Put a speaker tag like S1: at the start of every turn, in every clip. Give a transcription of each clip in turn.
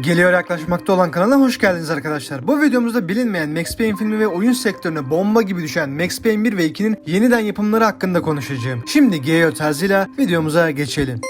S1: Geliyor yaklaşmakta olan kanala hoş geldiniz arkadaşlar. Bu videomuzda bilinmeyen Max Payne filmi ve oyun sektörüne bomba gibi düşen Max Payne 1 ve 2'nin yeniden yapımları hakkında konuşacağım. Şimdi GEO tarzıyla videomuza geçelim.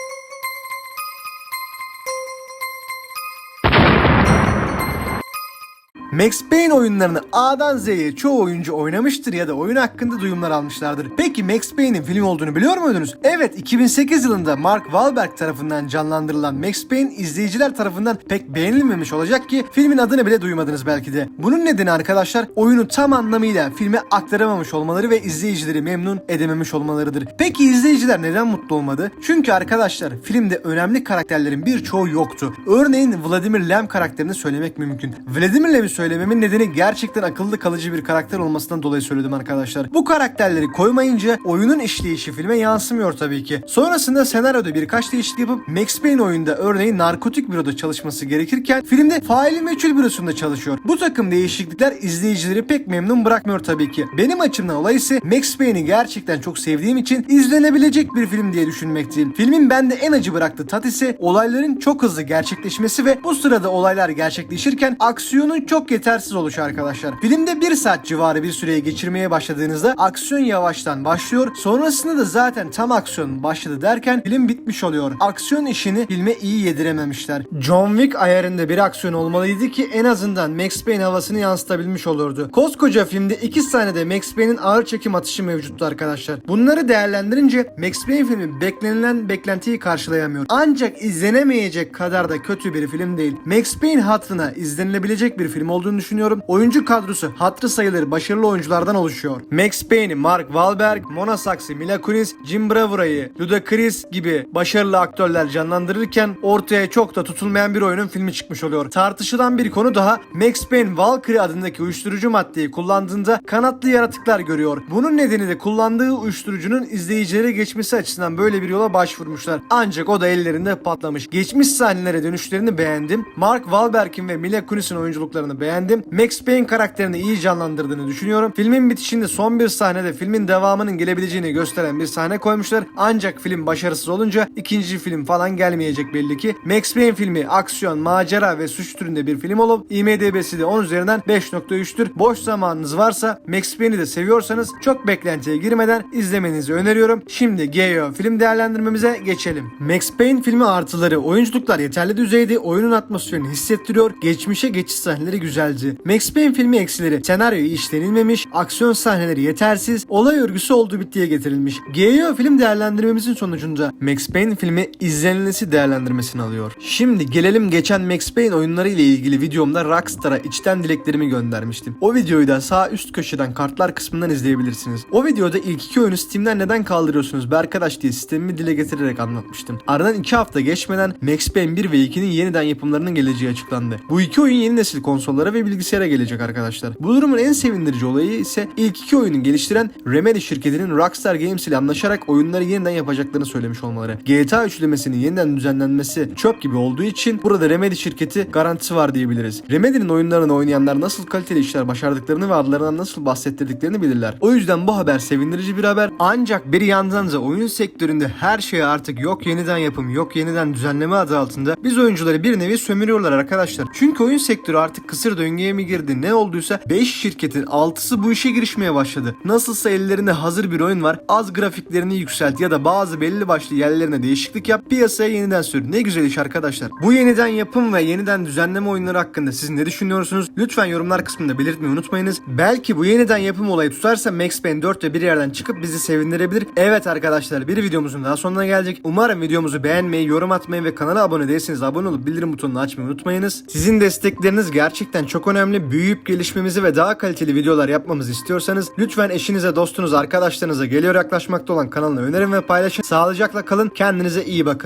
S1: Max Payne oyunlarını A'dan Z'ye çoğu oyuncu oynamıştır ya da oyun hakkında duyumlar almışlardır. Peki Max Payne'in film olduğunu biliyor muydunuz? Evet 2008 yılında Mark Wahlberg tarafından canlandırılan Max Payne izleyiciler tarafından pek beğenilmemiş olacak ki filmin adını bile duymadınız belki de. Bunun nedeni arkadaşlar oyunu tam anlamıyla filme aktaramamış olmaları ve izleyicileri memnun edememiş olmalarıdır. Peki izleyiciler neden mutlu olmadı? Çünkü arkadaşlar filmde önemli karakterlerin birçoğu yoktu. Örneğin Vladimir Lem karakterini söylemek mümkün. Vladimir Lem'i söylememin nedeni gerçekten akıllı kalıcı bir karakter olmasından dolayı söyledim arkadaşlar. Bu karakterleri koymayınca oyunun işleyişi filme yansımıyor tabii ki. Sonrasında senaryoda birkaç değişiklik yapıp Max Payne oyunda örneğin narkotik büroda çalışması gerekirken filmde faili meçhul bürosunda çalışıyor. Bu takım değişiklikler izleyicileri pek memnun bırakmıyor tabii ki. Benim açımdan olay ise Max Payne'i gerçekten çok sevdiğim için izlenebilecek bir film diye düşünmekteyim. Filmin bende en acı bıraktığı tat ise olayların çok hızlı gerçekleşmesi ve bu sırada olaylar gerçekleşirken aksiyonun çok yetersiz oluşu arkadaşlar. Filmde bir saat civarı bir süreyi geçirmeye başladığınızda aksiyon yavaştan başlıyor. Sonrasında da zaten tam aksiyon başladı derken film bitmiş oluyor. Aksiyon işini filme iyi yedirememişler. John Wick ayarında bir aksiyon olmalıydı ki en azından Max Payne havasını yansıtabilmiş olurdu. Koskoca filmde 2 sahnede Max Payne'in ağır çekim atışı mevcuttu arkadaşlar. Bunları değerlendirince Max Payne filmi beklenilen beklentiyi karşılayamıyor. Ancak izlenemeyecek kadar da kötü bir film değil. Max Payne hatırına izlenilebilecek bir film olduğunu düşünüyorum. Oyuncu kadrosu hatırı sayılır başarılı oyunculardan oluşuyor. Max Payne'i Mark Wahlberg, Mona Saxey, Mila Kunis, Jim Bravura'yı, Ludacris gibi başarılı aktörler canlandırırken ortaya çok da tutulmayan bir oyunun filmi çıkmış oluyor. Tartışılan bir konu daha Max Payne Valkyrie adındaki uyuşturucu maddeyi kullandığında kanatlı yaratıklar görüyor. Bunun nedeni de kullandığı uyuşturucunun izleyicilere geçmesi açısından böyle bir yola başvurmuşlar. Ancak o da ellerinde patlamış. Geçmiş sahnelere dönüşlerini beğendim. Mark Wahlberg'in ve Mila Kunis'in oyunculuklarını beğendim. Max Payne karakterini iyi canlandırdığını düşünüyorum. Filmin bitişinde son bir sahnede filmin devamının gelebileceğini gösteren bir sahne koymuşlar. Ancak film başarısız olunca ikinci film falan gelmeyecek belli ki. Max Payne filmi aksiyon, macera ve suç türünde bir film olup IMDB'si de 10 üzerinden 5.3'tür. Boş zamanınız varsa Max Payne'i de seviyorsanız çok beklentiye girmeden izlemenizi öneriyorum. Şimdi GEO film değerlendirmemize geçelim. Max Payne filmi artıları, oyunculuklar yeterli düzeyde, oyunun atmosferini hissettiriyor, geçmişe geçiş sahneleri güzeldi. Max Payne filmi eksileri, senaryo iyi işlenilmemiş, aksiyon sahneleri yetersiz, olay örgüsü olduğu bittiye getirilmiş. GEO film değerlendirmemizin sonucunda Max Payne filmi izlenilmesi değerlendirmesini alıyor. Şimdi gelelim geçen Max Payne oyunları ile ilgili videomda Rockstar'a içten dileklerimi göndermiştim. O videoyu da sağ üst köşeden kartlar kısmından izleyebilirsiniz. O videoda ilk iki oyunu Steam'den neden kaldırıyorsunuz be arkadaş diye sistemimi dile getirerek anlatmıştım. Aradan iki hafta geçmeden Max Payne 1 ve 2'nin yeniden yapımlarının geleceği açıklandı. Bu iki oyun yeni nesil konsollara ve bilgisayara gelecek arkadaşlar. Bu durumun en sevindirici olayı ise ilk iki oyunu geliştiren Remedy şirketinin Rockstar Games ile anlaşarak oyunları yeniden yapacaklarını söylemiş olmaları. GTA üçlemesinin yeniden düzenlenmesi çöp gibi olduğu için burada Remedy şirketi garantisi var diyebiliriz. Remedy'nin oyunlarını oynayanlar nasıl kaliteli işler başardıklarını ve adlarından nasıl bahsettirdiklerini bilirler. O yüzden bu haber sevindirici bir haber. Ancak bir yandan da oyun sektöründe her şey artık yok yeniden yapım, yok yeniden düzenleme adı altında biz oyuncuları bir nevi sömürüyorlar arkadaşlar. Çünkü oyun sektörü artık kısır döngüye mi girdi ne olduysa 5 şirketin 6'sı bu işe girişmeye başladı. Nasılsa ellerinde hazır bir oyun var az grafiklerini yükselt ya da bazı belli başlı yerlerine değişiklik yap piyasaya yeniden sür. Ne güzel iş arkadaşlar. Bu yeniden yapım ve yeniden düzenleme oyunları hakkında siz ne düşünüyorsunuz? Lütfen yorumlar kısmında belirtmeyi unutmayınız. Belki bu yeniden yapım olayı tutarsa Max Payne 4 ve bir yerden çıkıp bizi sevindirebilir. Evet arkadaşlar bir videomuzun daha sonuna geldik. Umarım videomuzu beğenmeyi, yorum atmayı ve kanala abone değilseniz abone olup bildirim butonunu açmayı unutmayınız. Sizin destekleriniz gerçekten çok önemli. Büyüyüp gelişmemizi ve daha kaliteli videolar yapmamızı istiyorsanız lütfen eşinize, dostunuza, arkadaşlarınıza geliyor yaklaşmakta olan kanalına önerin ve paylaşın. Sağlıcakla kalın. Kendinize iyi bakın.